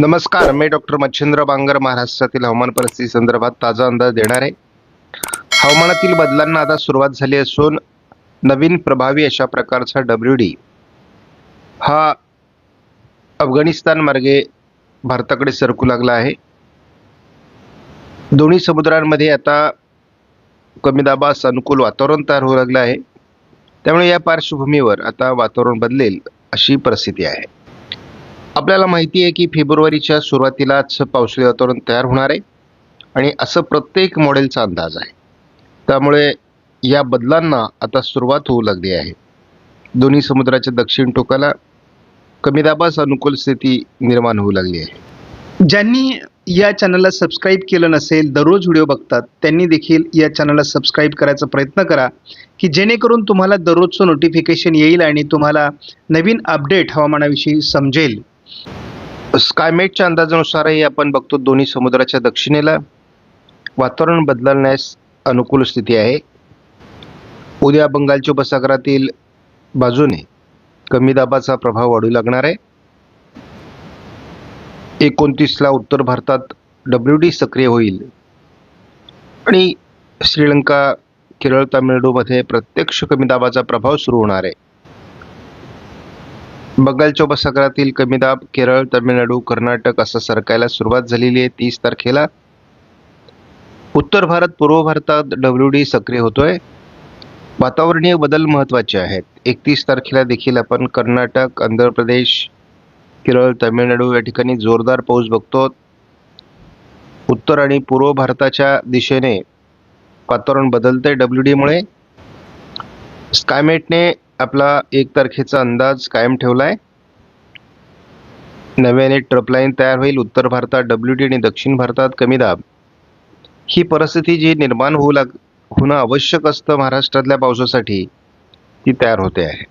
नमस्कार मी डॉक्टर मच्छिंद्र बांगर महाराष्ट्रातील हवामान परिस्थिती संदर्भात ताजा अंदाज देणार आहे. हवामानातील बदलांना आता सुरुवात झाली असून नवीन प्रभावी अशा प्रकारचा डब्ल्यू डी हा अफगाणिस्तान मार्गे भारताकडे सरकू लागला आहे. दोन्ही समुद्रांमध्ये आता कमी दाबास अनुकूल वातावरण तयार होऊ लागलं आहे. त्यामुळे या पार्श्वभूमीवर आता वातावरण बदलेल अशी परिस्थिती आहे. आपल्याला माहिती आहे की फेब्रुवारीच्या सुरुवातीलाच पावसाळी वातावरण तयार होणार आहे आणि असं प्रत्येक मॉडेलचा अंदाज आहे. त्यामुळे या बदलांना आता सुरुवात होऊ लागली आहे. दोन्ही समुद्राच्या दक्षिण टोकाला कमी दाबास अनुकूल स्थिती निर्माण होऊ लागली आहे. ज्यांनी या चॅनलला सबस्क्राईब केलं नसेल दररोज व्हिडिओ बघतात त्यांनी देखील या चॅनलला सबस्क्राईब करायचा प्रयत्न करा की जेणेकरून तुम्हाला दररोजचं नोटिफिकेशन येईल आणि तुम्हाला नवीन अपडेट हवामानाविषयी समजेल. स्कायमेटच्या अंदाजानुसारही आपण बघतो दोन्ही समुद्राच्या दक्षिणेला. वातावरण बदलण्यास अनुकूल स्थिती आहे. उद्या बंगालच्या उपसागरातील बाजूने कमी दाबाचा प्रभाव वाढू लागणार आहे. एकोणतीसला उत्तर भारतात डब्ल्यू डी सक्रिय होईल. आणि श्रीलंका केरळ तामिळनाडूमध्ये प्रत्यक्ष कमी दाबाचा प्रभाव सुरू होणार आहे. बंगालच्या उपसागरातील कमी दाब केरळ तमिळनाडू कर्नाटक असं सरकायला सुरुवात झालेली आहे. तीस तारखेला उत्तर भारत पूर्व भारतात डब्ल्यू डी सक्रिय होतोय. वातावरणीय बदल महत्त्वाचे आहेत. एकतीस तारखेला देखील आपण कर्नाटक आंध्र प्रदेश केरळ तमिळनाडू या ठिकाणी जोरदार पाऊस बघतो. उत्तर आणि पूर्व भारताच्या दिशेने वातावरण बदलतंय डब्ल्यू डीमुळे स्कायमेटने आपला एक तारखेचा अंदाज कायम ठेवला आहे नव्याने ट्रपलाईन तयार होईल. उत्तर भारतात डब्ल्यू टी आणि दक्षिण भारतात कमी दाब. ही परिस्थिती जी निर्माण होऊ लाग होणं आवश्यक असतं महाराष्ट्रातल्या पावसासाठी ती तयार होते आहे.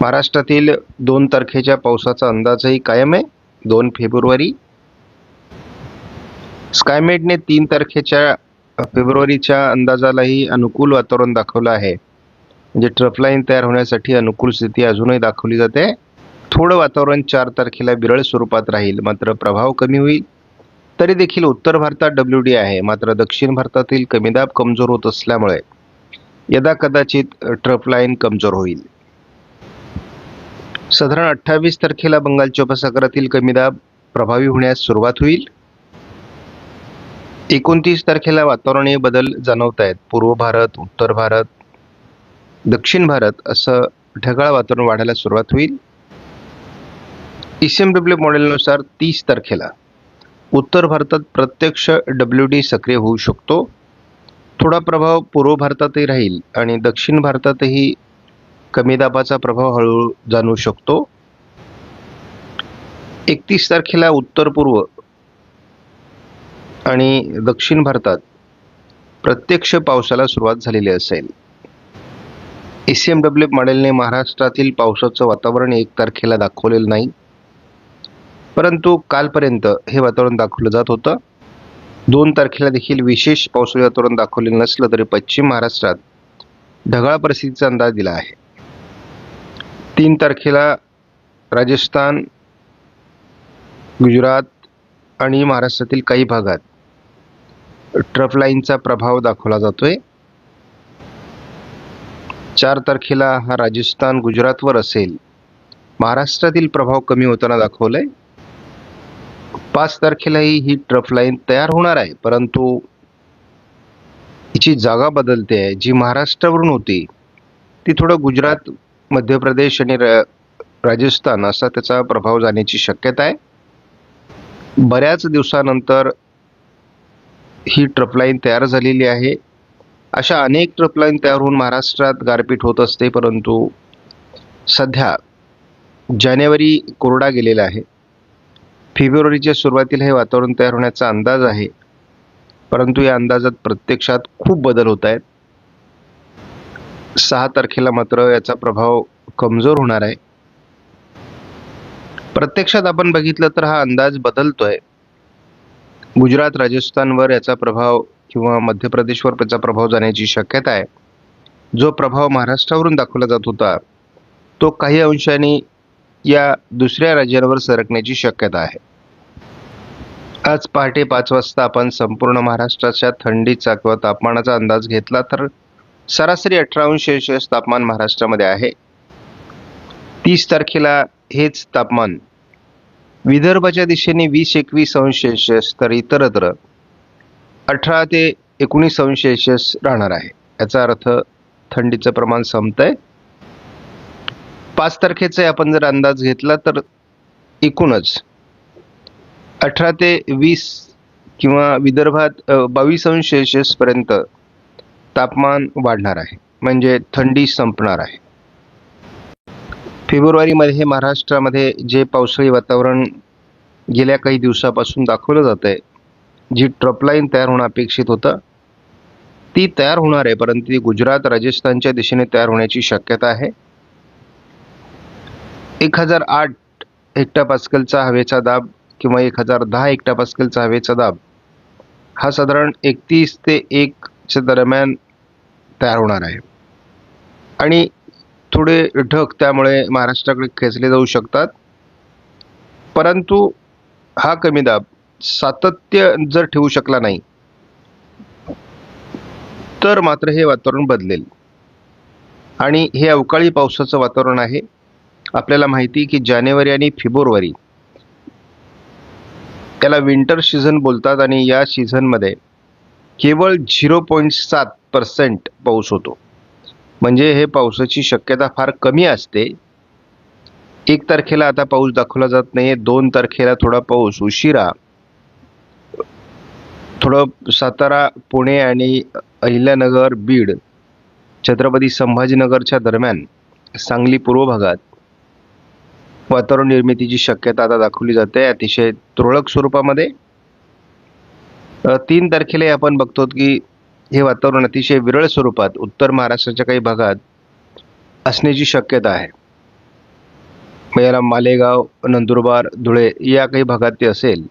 महाराष्ट्रातील दोन तारखेच्या पावसाचा अंदाजही कायम आहे. दोन फेब्रुवारी. स्कायमेटने तीन तारखेच्या फेब्रुवारीच्या अंदाजालाही अनुकूल वातावरण दाखवलं आहे. म्हणजे ट्रफ लाईन तयार होण्यासाठी अनुकूल स्थिती अजूनही दाखवली जाते. थोडं वातावरण चार तारखेला विरळ स्वरूपात राहील मात्र प्रभाव कमी होईल. तरी देखील उत्तर भारतात डब्ल्यू डी आहे मात्र दक्षिण भारतातील कमी दाब कमजोर होत असल्यामुळे यदा कदाचित ट्रफ लाईन कमजोर होईल. साधारण अठ्ठावीस तारखेला बंगालच्या उपसागरातील कमी दाब प्रभावी होण्यास सुरुवात होईल. एकोणतीस तारखेला वातावरणीय बदल जाणवत आहेत पूर्व भारत उत्तर भारत दक्षिण भारत असं ढगाळ वातावरण वाढायला सुरुवात होईल. एस एम डब्ल्यू मॉडेलनुसार तीस तारखेला उत्तर भारतात प्रत्यक्ष डब्ल्यू डी सक्रिय होऊ शकतो. थोडा प्रभाव पूर्व भारतातही राहील आणि दक्षिण भारतातही कमी दाबाचा प्रभाव हळूहळू जाणवू शकतो. एकतीस तारखेला उत्तर पूर्व आणि दक्षिण भारतात प्रत्यक्ष पावसाला सुरुवात झालेली असेल. एस एम डब्ल्यू मॉडेलने महाराष्ट्रातील पावसाचं वातावरण एक तारखेला दाखवलेलं नाही. परंतु कालपर्यंत हे वातावरण दाखवलं जात होतं. दोन तारखेला देखील विशेष पावसाळी वातावरण दाखवलेलं नसलं तरी पश्चिम महाराष्ट्रात ढगाळ परिस्थितीचा अंदाज दिला आहे. तीन तारखेला राजस्थान गुजरात आणि महाराष्ट्रातील काही भागात ट्रफ लाईनचा प्रभाव दाखवला जातोय. चार तारखेला हा राजस्थान गुजरातवर असेल. महाराष्ट्रातील प्रभाव कमी होताना दाखवलाय. पाच तारखेलाही ही ट्रफ लाईन तयार होणार आहे परंतु हिची जागा बदलते आहे. जी महाराष्ट्रावरून होती ती थोडं गुजरात मध्य प्रदेश आणि र- राजस्थान असा त्याचा प्रभाव जाण्याची शक्यता आहे. बऱ्याच दिवसानंतर ही ट्रप लाईन तयार झालेली आहे. अशा अनेक ट्रिपलाईन तयार होऊन महाराष्ट्रात गारपीट होत असते परंतु सध्या जानेवारी कोरडा गेलेला आहे. फेब्रुवारीच्या सुरुवातीला हे वातावरण तयार होण्याचा अंदाज आहे परंतु या अंदाजात प्रत्यक्षात खूप बदल होत आहेत. सहा तारखेला मात्र याचा प्रभाव कमजोर होणार आहे. प्रत्यक्षात आपण बघितलं तर हा अंदाज बदलतोय. गुजरात राजस्थानवर याचा प्रभाव किंवा मध्य प्रदेशवर त्याचा प्रभाव जाण्याची शक्यता आहे. जो प्रभाव महाराष्ट्रावरून दाखवला जात होता तो काही अंशाने या दुसऱ्या राज्यांवर सरकण्याची शक्यता आहे. आज पहाटे पाच वाजता आपण संपूर्ण महाराष्ट्राच्या थंडीचा किंवा तापमानाचा अंदाज घेतला तर सरासरी अठरा अंश सेल्सिअस तापमान महाराष्ट्रामध्ये आहे. तीस तारखेला हेच तापमान विदर्भाच्या दिशेने वीस एकवीस अंश सेल्सिअस तर इतरत्र अठरा ते एकोणीस अंश सेल्शियस राहणार आहे. याचा अर्थ थंडीचं प्रमाण संपतंय. पाच तारखेचा आपण जर अंदाज घेतला तर एकूणच अठरा ते वीस किंवा विदर्भात बावीस अंश सेल्शियसपर्यंत तापमान वाढणार आहे. म्हणजे थंडी संपणार आहे. फेब्रुवारीमध्ये महाराष्ट्रामध्ये जे पावसाळी वातावरण गेल्या काही दिवसापासून दाखवलं जात आहे जी ट्रपलाईन तयार होणं अपेक्षित होतं ती तयार होणार आहे परंतु ती गुजरात राजस्थानच्या दिशेने तयार होण्याची शक्यता आहे. एक हजार आठ हेक्टापास्कलचा हवेचा दाब किंवा एक हजार दहा हेक्टापास्कलचा हवेचा दाब हा साधारण एकतीस ते एकच्या दरम्यान तयार होणार आहे. आणि थोडे ढग त्यामुळे महाराष्ट्राकडे खेचले जाऊ शकतात परंतु हा कमी दाब सातत्य जर ठेवू शकला नाही तर मात्र हे वातावरण बदलेल. आणि हे अवकाळी पावसाचं वातावरण आहे. आपल्याला माहिती की जानेवारी आणि फेब्रुवारी त्याला विंटर सीझन बोलतात आणि या सीझनमध्ये केवळ झिरो पॉईंट सात पर्सेंट पाऊस होतो. म्हणजे हे पावसाची शक्यता फार कमी असते. एक तारखेला आता पाऊस दाखवला जात नाही दोन तारखेला थोडा पाऊस उशिरा थोडं सातारा पुणे आणि अहिल्यानगर बीड छत्रपती संभाजीनगरच्या दरम्यान सांगली पूर्व भागात वातावरण निर्मितीची शक्यता आता दाखवली जाते. अतिशय तुरळक स्वरूपामध्ये. तीन तारखेला आपण बघतो की हे वातावरण अतिशय विरळ स्वरूपात उत्तर महाराष्ट्राच्या काही भागात असण्याची शक्यता आहे. याला मालेगाव नंदुरबार धुळे या काही भागात ते असेल.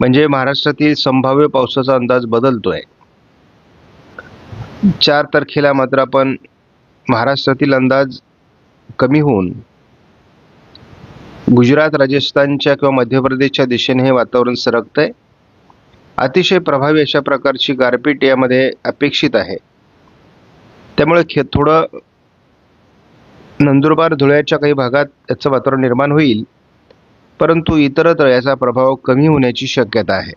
म्हणजे महाराष्ट्रातील संभाव्य पावसाचा अंदाज बदलतो आहे चार तारखेला मात्र आपण महाराष्ट्रातील अंदाज कमी होऊन गुजरात राजस्थानच्या किंवा मध्य प्रदेशच्या दिशेने हे वातावरण सरकतंय. अतिशय प्रभावी अशा प्रकारची गारपीट यामध्ये अपेक्षित आहे. त्यामुळे खे थोडं नंदुरबार धुळ्याच्या काही भागात याचं वातावरण निर्माण होईल. परंतु इतरत्र याचा प्रभाव कमी होण्याची शक्यता आहे.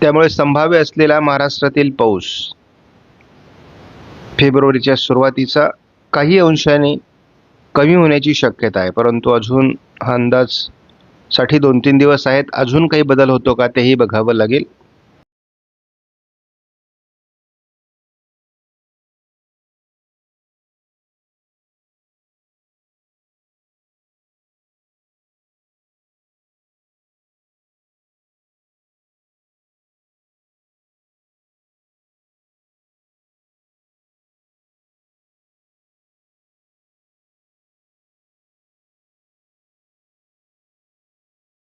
त्यामुळे संभाव्य असलेला महाराष्ट्रातील पाऊस फेब्रुवारीच्या सुरुवातीचा काही अंशाने कमी होण्याची शक्यता आहे. परंतु अजून हा अंदाजसाठी दोन तीन दिवस आहेत. अजून काही बदल होतो का तेही बघावं लागेल.